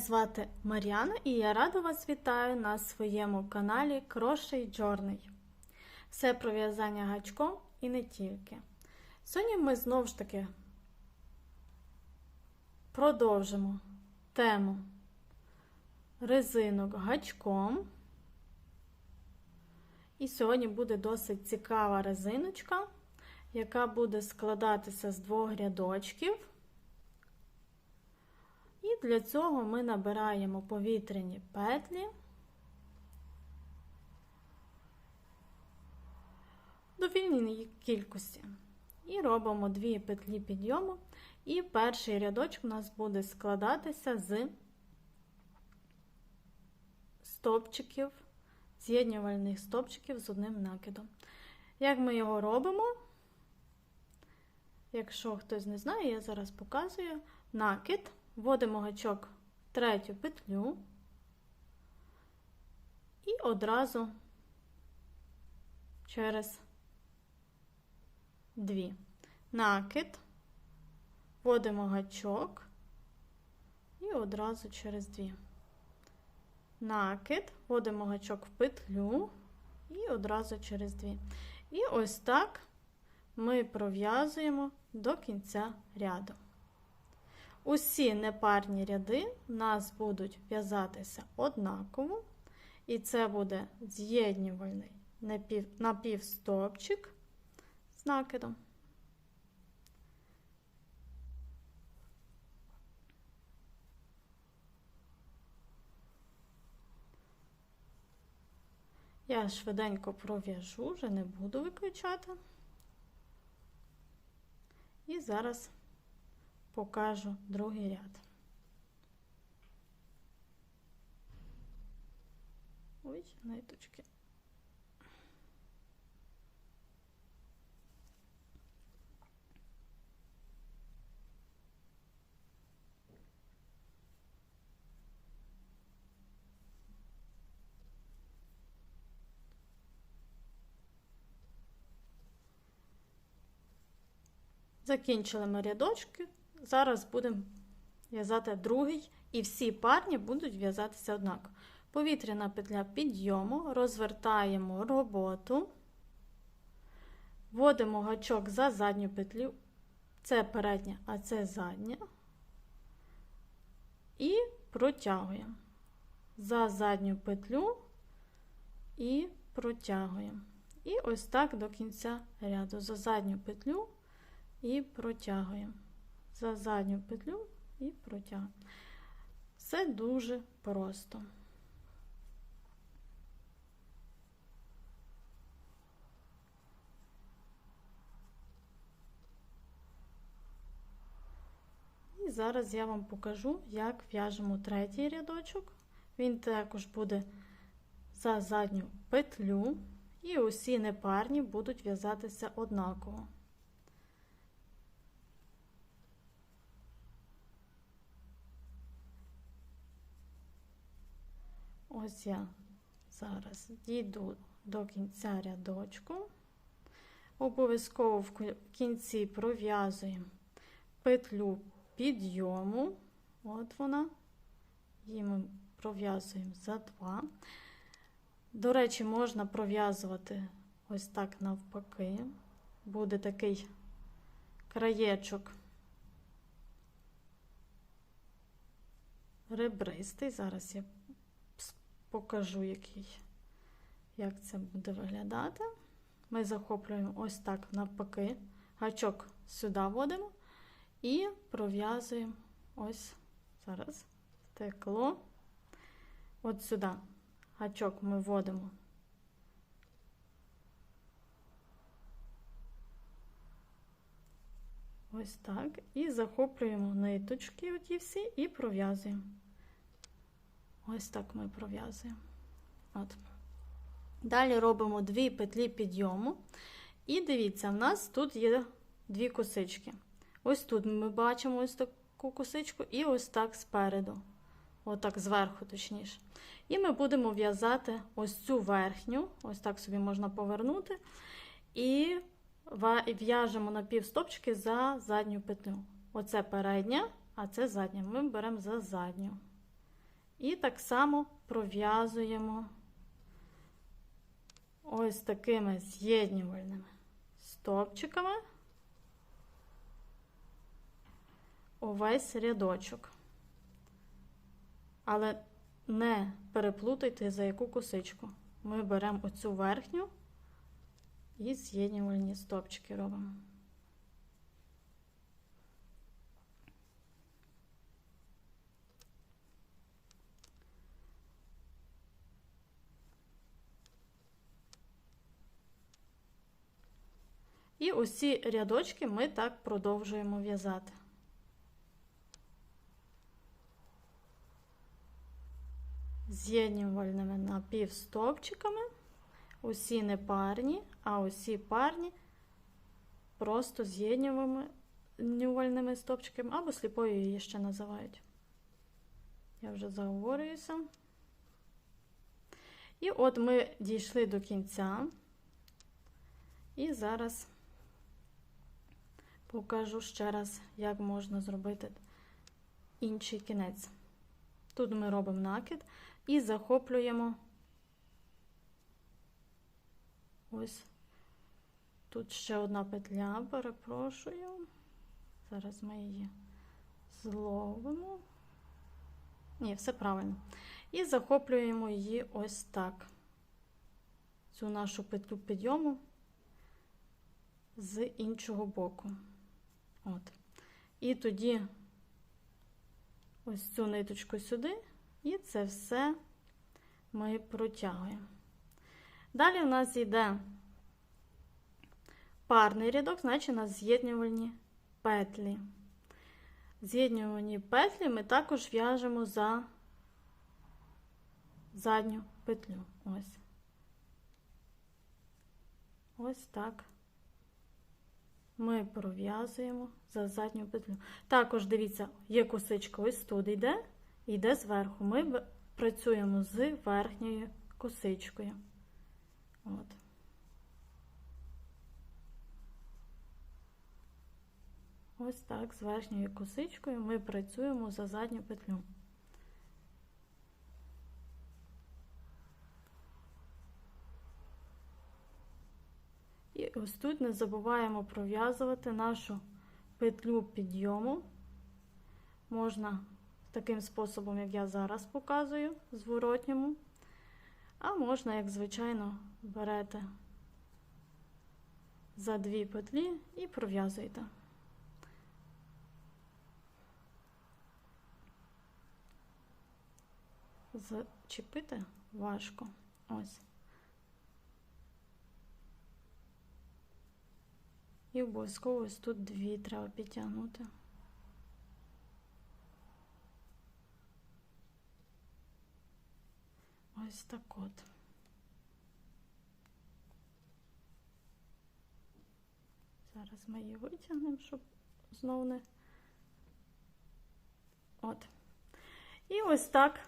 звати Мар'яна і я рада вас вітаю на своєму каналі Крошей Джорний. Все про в'язання гачком і не тільки. Сьогодні ми знову ж таки продовжимо тему резинок гачком. І сьогодні буде досить цікава резиночка, яка буде складатися з двох рядочків. Для цього ми набираємо повітряні петлі до вільної кількості. І робимо дві петлі підйому, і перший рядочок у нас буде складатися з стопчиків, з'єднювальних стопчиків з одним накидом. Як ми його робимо? Якщо хтось не знає, я зараз показую накид. Вводимо гачок в третю петлю і одразу через дві. Накид, вводимо гачок і одразу через дві. Накид, вводимо гачок в петлю і одразу через дві. І ось так ми пров'язуємо до кінця ряду. Усі непарні ряди у нас будуть в'язатися однаково, і це буде з'єднювальний напівстопчик з накидом. Я швиденько пров'яжу, вже не буду виключати. І зараз покажу другий ряд. Ой, ниточки. Закінчили ми рядочки. Зараз будемо в'язати другий, і всі парні будуть в'язатися однаково. Повітряна петля підйому, розвертаємо роботу, вводимо гачок за задню петлю, це передня, а це задня, і протягуємо. За задню петлю і протягуємо. І ось так до кінця ряду. За задню петлю і протягуємо за задню петлю і протягуємо. Все дуже просто. І зараз я вам покажу, як в'яжемо третій рядочок. Він також буде за задню петлю, і усі непарні будуть в'язатися однаково. Ось я зараз дійду до кінця рядочку. Обов'язково в кінці пров'язуємо петлю підйому. От вона. Її ми пров'язуємо за два. До речі, можна пров'язувати ось так навпаки. Буде такий краєчок ребристий. Зараз я покажу, який, як це буде виглядати. Ми захоплюємо ось так навпаки, гачок сюди вводимо і пров'язуємо ось зараз стекло. От сюди гачок ми вводимо. Ось так. І захоплюємо ниточки оті всі і пров'язуємо. Ось так ми пров'язуємо. От. Далі робимо дві петлі підйому. І дивіться, в нас тут є дві косички. Ось тут ми бачимо ось таку косичку, і ось так спереду. Отак зверху, точніше. І ми будемо в'язати ось цю верхню, ось так собі можна повернути. І в'яжемо на півстопчики за задню петлю. Оце передня, а це задня. Ми беремо за задню. І так само пров'язуємо ось такими з'єднювальними стовпчиками увесь рядочок. Але не переплутайте за яку косичку. Ми беремо оцю верхню і з'єднювальні стовпчики робимо. І усі рядочки ми так продовжуємо в'язати. З'єднювальними напівстовпчиками, усі не парні, а усі парні просто з'єднювальними стовпчиками або сліпою її ще називають. Я вже заговорююся. І от ми дійшли до кінця. І зараз покажу ще раз, як можна зробити інший кінець. Тут ми робимо накид і захоплюємо ось тут ще одна петля, перепрошую. Зараз ми її зловимо. Ні, все правильно. І захоплюємо її ось так. Цю нашу петлю підйому з іншого боку. От. І тоді ось цю ниточку сюди, і це все ми протягуємо. Далі у нас йде парний рядок, значить у нас з'єднювальні петлі. З'єднювані петлі ми також в'яжемо за задню петлю. Ось. Ось так ми пров'язуємо за задню петлю. Також дивіться, є косичка ось тут йде, йде зверху. Ми працюємо з верхньою косичкою. От. Ось так, з верхньою косичкою ми працюємо за задню петлю. І ось тут не забуваємо пров'язувати нашу петлю підйому. Можна таким способом, як я зараз показую, зворотньому. А можна, як звичайно, берете за дві петлі і пров'язуєте. Зачепити важко. Ось. І обов'язково ось тут дві треба підтягнути. Ось так от. Зараз ми її витягнемо, щоб знову не. От. І ось так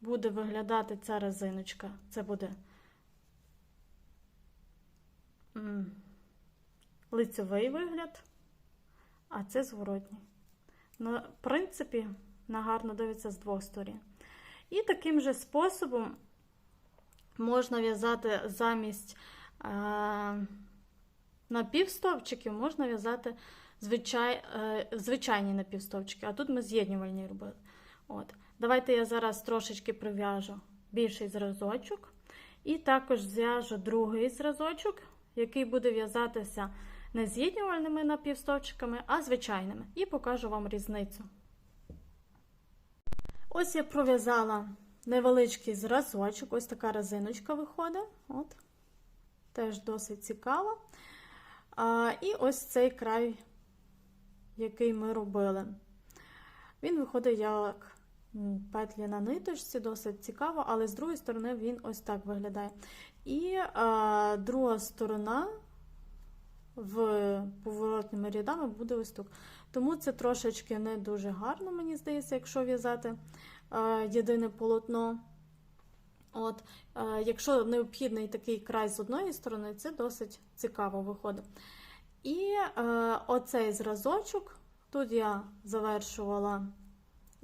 буде виглядати ця резиночка. Це буде лицевий вигляд, а це зворотній. На принципі, на гарно дивиться з двох сторін. І таким же способом можна в'язати замість е, напівстовпчиків, можна в'язати звичай, е, звичайні напівстовпчики, а тут ми з'єднювальні робили. От. Давайте я зараз трошечки прив'яжу більший зразочок. І також зв'яжу другий зразочок, який буде в'язатися не з'єднювальними напівстовпчиками, а звичайними. І покажу вам різницю. Ось я пров'язала невеличкий зразочок, ось така резиночка виходить. От. Теж досить цікаво. А, І ось цей край, який ми робили. Він виходить як петлі на ниточці, досить цікаво, але з другої сторони він ось так виглядає. І а, друга сторона в поворотними рядами буде ось тут. Тому це трошечки не дуже гарно, мені здається, якщо в'язати єдине полотно. От, е, Якщо необхідний такий край з одної сторони, це досить цікаво виходить. І е, оцей зразочок, тут я завершувала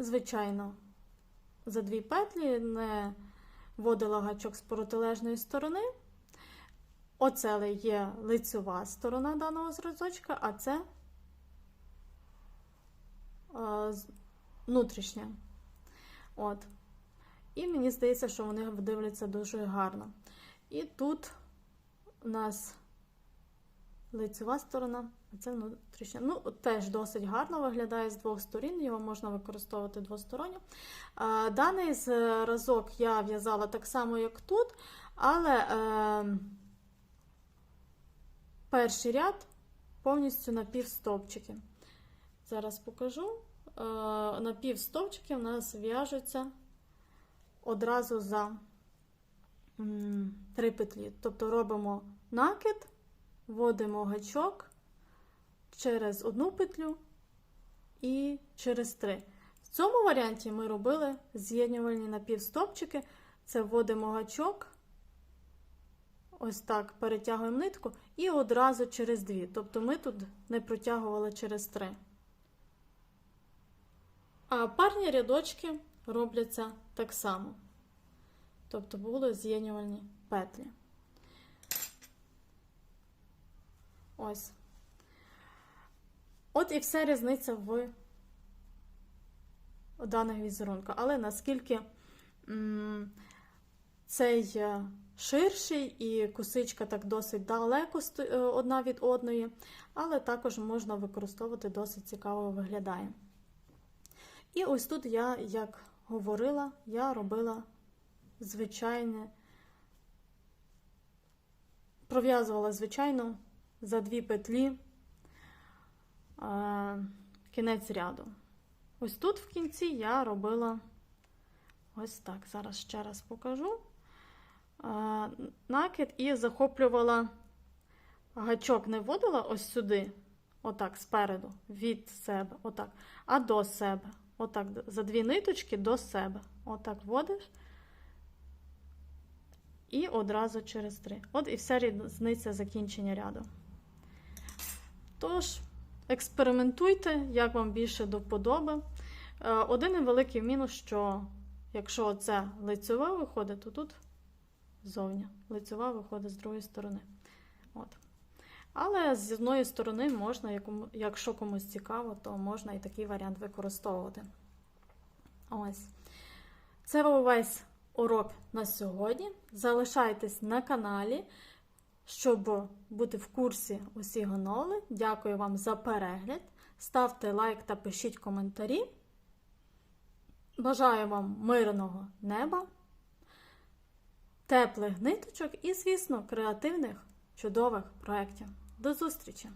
звичайно, за дві петлі не вводила гачок з протилежної сторони. Оце є лицьова сторона даного зразочка, а це внутрішня. От. І мені здається, що вони дивляться дуже гарно. І тут у нас лицева сторона, це внутрішня. Ну, теж досить гарно виглядає з двох сторін, його можна використовувати двосторонньо. Даний зразок я в'язала так само, як тут, але е, перший ряд повністю на півстовпчики. Зараз покажу. Е, на півстовпчики у нас в'яжуться одразу за три петлі. Тобто робимо накид, вводимо гачок через одну петлю і через три. В цьому варіанті ми робили з'єднювальні напівстопчики. Це вводимо гачок, ось так перетягуємо нитку і одразу через дві. Тобто ми тут не протягували через три. А парні рядочки робляться так само. Тобто були з'єднювальні петлі. Ось. От і вся різниця в даних візерунках. Але наскільки цей е, ширший і косичка так досить далеко е, одна від одної, але також можна використовувати досить цікаво виглядає. І ось тут я, як говорила, я робила звичайне, пров'язувала звичайно за дві петлі кінець ряду. Ось тут в кінці я робила ось так. Зараз ще раз покажу. Накид і захоплювала гачок, не вводила ось сюди, отак, спереду, від себе, отак, а до себе. Отак, за дві ниточки до себе. Отак вводиш. І одразу через три. От і вся різниця закінчення ряду. Тож, експериментуйте, як вам більше до вподоби. Е, Один невеликий мінус, що якщо це лицьова виходить, то тут ззовні. Лицьова виходить з другої сторони. От. Але з одної сторони можна, якщо комусь цікаво, то можна і такий варіант використовувати. Ось. Це увесь урок на сьогодні. Залишайтесь на каналі, щоб бути в курсі усіх гоноли, Дякую вам за перегляд. Ставте лайк та пишіть коментарі. Бажаю вам мирного неба, теплих ниточок і, звісно, креативних, чудових проєктів. До зустрічі!